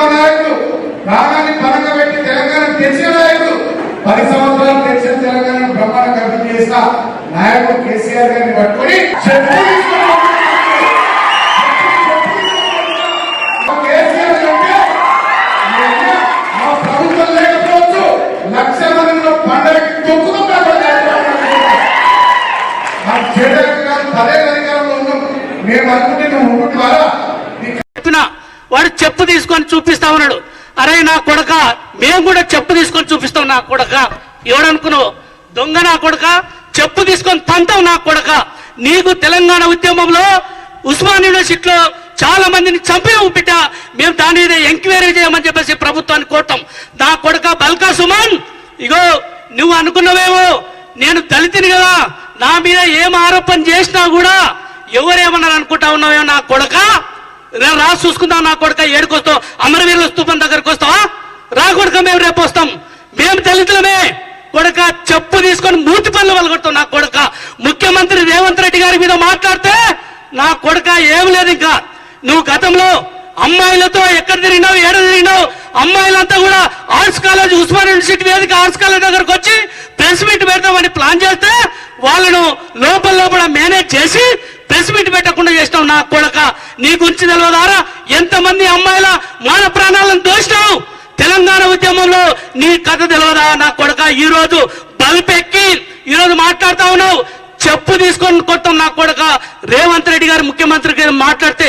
ఉద్యమ నాయకుడు ప్రాణాన్ని పనకబెట్టి తెలంగాణ తెచ్చిన నాయకుడు. పది సంవత్సరాలు తెచ్చిన తెలంగాణ బ్రహ్మాండ కవిత చేసిన నాయకుడు కేసీఆర్ గారిని పట్టుకొని మా ఆ మేము అనుకుంటే నువ్వు ఉంటున్నారా వాడు చెప్పు తీసుకొని చూపిస్తా ఉన్నాడు. అరే నా కొడక మేము కూడా చెప్పు తీసుకొని చూపిస్తాం నా కొడక. ఎవడనుకున్నావు? దొంగ నా కొడక చెప్పు తీసుకొని తంతావు నా కొడక. నీకు తెలంగాణ ఉద్యమంలో ఉస్మాన్ యూనివర్సిటీలో చాలా మందిని చంపినావు బిడ్డ మేము దాని మీద ఎంక్వైరీ చేయమని చెప్పేసి ప్రభుత్వాన్ని కోరటం నా కొడక బల్కా సుమన్. ఇగో నువ్వు అనుకున్నవేమో నేను దళితుని కదా. నా మీద ఏం ఆరోపణ చేసినా కూడా ఎవరేమన్నారు అనుకుంటా ఉన్నావేమో నా కొడక? రేపు రా చూసుకుందాం నా కొడుక ఏడుకొస్తావు? అమరవీరుల స్తూపం దగ్గరకు వస్తావా? రా కొడుక మేము రేపు వస్తాం. మేము దళితులమే. కొడుక చెప్పు తీసుకొని మూతి పనులు వలగొడతాం నా కొడుక. ముఖ్యమంత్రి రేవంత్ రెడ్డి గారి మీద మాట్లాడితే నా కొడుక ఏం లేదు ఇంకా. నువ్వు గతంలో అమ్మాయిలతో ఎక్కడ తిరిగినావు ఏడ తిరిగినావు? అమ్మాయిలంతా కూడా ఆర్ట్స్ కాలేజ్ ఉస్మాన్ యూనివర్సిటీ వేదిక ఆర్ట్స్ కాలేజ్ దగ్గరకు వచ్చి ప్రెస్ మీట్ పెడతామని ప్లాన్ చేస్తే వాళ్ళను లోపల లోపల మేనేజ్ చేసి ప్రెస్ మీట్ పెట్టకుండా చేసినావు నా కొడక. నీ గురించి తెలియదారా ఎంతమంది అమ్మాయిల మాన ప్రాణాలను దోసినావు తెలంగాణ ఉద్యమంలో నీ కథ తెలియదా నా కొడక ఈ రోజు బల్పెక్కి ఈరోజు మాట్లాడుతా ఉన్నావు. చెప్పు తీసుకొని కొట్టం నా కొడక. రేవంత్ రెడ్డి గారు ముఖ్యమంత్రి గారు మాట్లాడితే